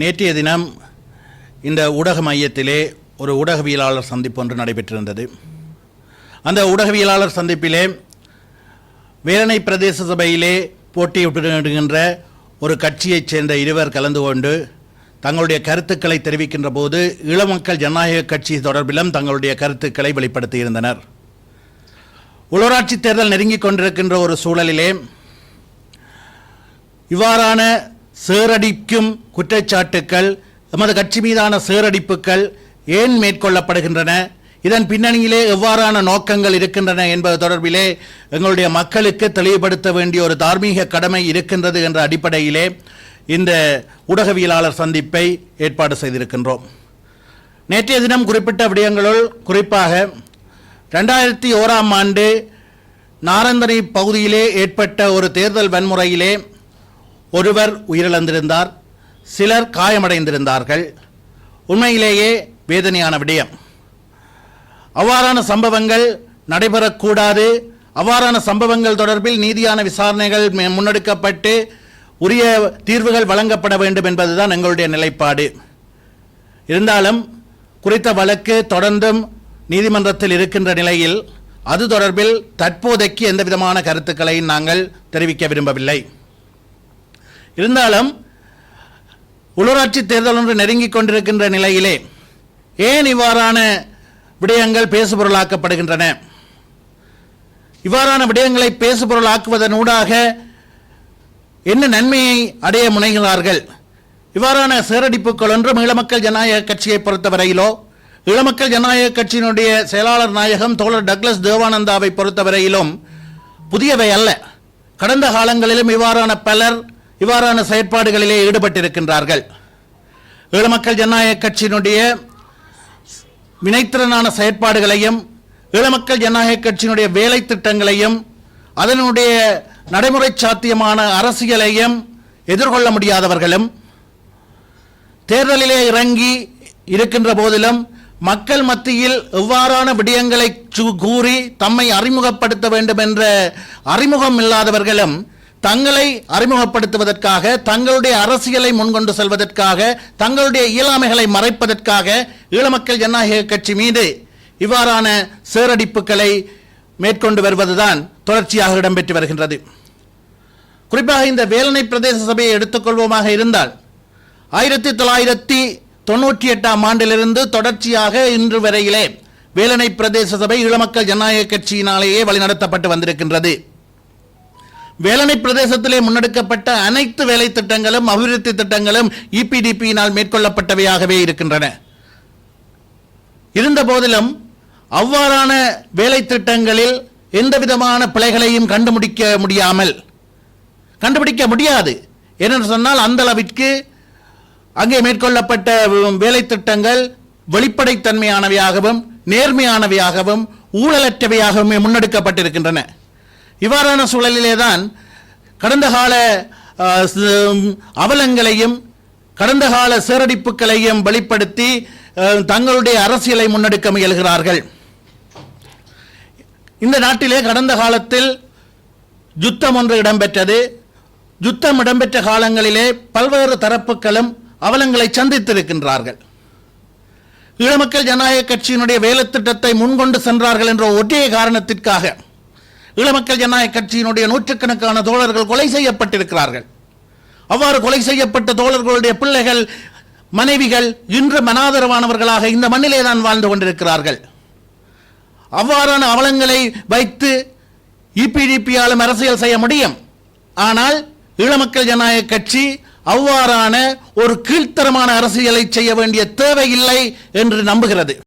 நேற்றைய தினம் இந்த ஊடக மையத்திலே ஒரு ஊடகவியலாளர் சந்திப்பு ஒன்று நடைபெற்றிருந்தது. அந்த ஊடகவியலாளர் சந்திப்பிலே வேலனை பிரதேச சபையிலே போட்டியிடுகின்ற ஒரு கட்சியைச் சேர்ந்த இருவர் கலந்து கொண்டு தங்களுடைய கருத்துக்களை தெரிவிக்கின்ற போது இளமக்கள் ஜனநாயக கட்சி தொடர்பிலும் தங்களுடைய கருத்துக்களை வெளிப்படுத்தியிருந்தனர். உள்ளூராட்சி தேர்தல் நெருங்கிக் கொண்டிருக்கின்ற ஒரு சூழலிலே இவ்வாறான சேரடிக்கும் குற்றச்சாட்டுக்கள் எமது கட்சி மீதான சேரடிப்புகள் ஏன் மேற்கொள்ளப்படுகின்றன? இதன் பின்னணியிலே எவ்வாறான நோக்கங்கள் இருக்கின்றன என்பது தொடர்பிலே எங்களுடைய மக்களுக்கு தெளிவுபடுத்த வேண்டிய ஒரு தார்மீக கடமை இருக்கின்றது என்ற அடிப்படையிலே இந்த ஊடகவியலாளர் சந்திப்பை ஏற்பாடு செய்திருக்கின்றோம். நேற்றைய தினம் குறிப்பிட்ட விடயங்களுள் குறிப்பாக ரெண்டாயிரத்தி ஓராம் ஆண்டு நாரந்தனை பகுதியிலே ஏற்பட்ட ஒரு தேர்தல் வன்முறையிலே ஒருவர் உயிரிழந்திருந்தார் சிலர் காயமடைந்திருந்தார்கள். உண்மையிலேயே வேதனையான விடயம். அவ்வாறான சம்பவங்கள் நடைபெறக்கூடாது. அவ்வாறான சம்பவங்கள் தொடர்பில் நீதியான விசாரணைகள் மே- முன்னெடுக்கப்பட்டு உரிய தீர்வுகள் வழங்கப்பட வேண்டும் என்பதுதான் எங்களுடைய நிலைப்பாடு. இருந்தாலும் குறித்த வழக்கு தொடர்ந்தும் நீதிமன்றத்தில் இருக்கின்ற நிலையில் அது தொடர்பில் தற்போதைக்கு எந்த விதமான கருத்துக்களை நாங்கள் தெரிவிக்க விரும்பவில்லை. இருந்தாலும் உள்ளூராட்சி தேர்தல் ஒன்று நெருங்கிக் கொண்டிருக்கின்ற நிலையிலே ஏன் இவ்வாறான விடயங்கள் பேசுபொருளாக்கப்படுகின்றன? இவ்வாறான விடயங்களை பேசுபொருளாக்குவதன் ஊடாக என்ன நன்மையை அடைய முனைகிறார்கள்? இவ்வாறான சேரடிப்புகள் ஒன்றும் ஈழமக்கள் ஜனநாயக கட்சியை பொறுத்தவரையிலோ ஈழமக்கள் ஜனநாயக கட்சியினுடைய செயலாளர் நாயகம் தோழர் டக்ளஸ் தேவானந்தாவை பொறுத்தவரையிலும் புதியவை அல்ல. கடந்த காலங்களிலும் இவ்வாறான பலர் இவ்வாறான செயற்பாடுகளிலே ஈடுபட்டிருக்கின்றார்கள். ஈழமக்கள் ஜனநாயக கட்சியினுடைய வினைத்திறனான செயற்பாடுகளையும் ஈழமக்கள் ஜனநாயக கட்சியினுடைய வேலை திட்டங்களையும் அதனுடைய நடைமுறை சாத்தியமான அரசியலையும் எதிர்கொள்ள முடியாதவர்களும் தேர்தலிலே இறங்கி இருக்கின்ற போதிலும் மக்கள் மத்தியில் எவ்வாறான விடயங்களை சு- கூறி தம்மை அறிமுகப்படுத்த வேண்டும் என்ற அறிமுகம் இல்லாதவர்களும் தங்களை அறிமுகப்படுத்துவதற்காக தங்களுடைய அரசியலை முன்கொண்டு செல்வதற்காக தங்களுடைய இயலாமைகளை மறைப்பதற்காக ஈழமக்கள் ஜனநாயக கட்சி மீது இவ்வாறான சேரடிப்புகளை மேற்கொண்டு வருவதுதான் தொடர்ச்சியாக இடம்பெற்று வருகின்றது. குறிப்பாக இந்த வேலனை பிரதேச சபையை எடுத்துக்கொள்வோமாக இருந்தால் ஆயிரத்தி தொள்ளாயிரத்தி தொன்னூற்றி எட்டாம் ஆண்டிலிருந்து தொடர்ச்சியாக இன்று வரையிலே வேலனை பிரதேச சபை ஈழமக்கள் ஜனநாயக கட்சியினாலேயே வழிநடத்தப்பட்டு வந்திருக்கின்றது. வேலனை பிரதேசத்திலே முன்னெடுக்கப்பட்ட அனைத்து வேலை திட்டங்களும் அபிவிருத்தி திட்டங்களும் இபிடிபியினால் மேற்கொள்ளப்பட்டவையாகவே இருக்கின்றன. இருந்த போதிலும் அவ்வாறான வேலை திட்டங்களில் எந்த விதமான பிழைகளையும் கண்டுபிடிக்க முடியாமல் கண்டுபிடிக்க முடியாது. ஏனென்று சொன்னால் அந்த அளவிற்கு அங்கே மேற்கொள்ளப்பட்ட வேலை திட்டங்கள் வெளிப்படைத்தன்மையானவையாகவும் நேர்மையானவையாகவும் ஊழலற்றவையாகவும் முன்னெடுக்கப்பட்டிருக்கின்றன. இவ்வாறான சூழலிலே தான் கடந்த கால அவலங்களையும் கடந்த கால சேரடிப்புகளையும் வெளிப்படுத்தி தங்களுடைய அரசியலை முன்னெடுக்க முயல்கிறார்கள். இந்த நாட்டிலே கடந்த காலத்தில் யுத்தம் ஒன்று இடம்பெற்றது. யுத்தம் இடம்பெற்ற காலங்களிலே பல்வேறு தரப்புகளும் அவலங்களை சந்தித்திருக்கின்றார்கள். ஈழமக்கள் ஜனநாயக கட்சியினுடைய வேலை திட்டத்தை முன்கொண்டு சென்றார்கள் என்ற ஒற்றைய காரணத்திற்காக ஈழமக்கள் ஜனநாயக கட்சியினுடைய நூற்றுக்கணக்கான தோழர்கள் கொலை செய்யப்பட்டிருக்கிறார்கள். அவ்வாறு கொலை செய்யப்பட்ட தோழர்களுடைய பிள்ளைகள் மனைவிகள் இன்று மனாதரவானவர்களாக இந்த மண்ணிலே தான் வாழ்ந்து கொண்டிருக்கிறார்கள். அவ்வாறான அவலங்களை வைத்து இபிடிபியாலும் அரசியல் செய்ய முடியும். ஆனால் ஈழமக்கள் ஜனநாயக கட்சி அவ்வாறான ஒரு கீழ்த்தரமான அரசியலை செய்ய வேண்டிய தேவையில்லை என்று நம்புகிறது.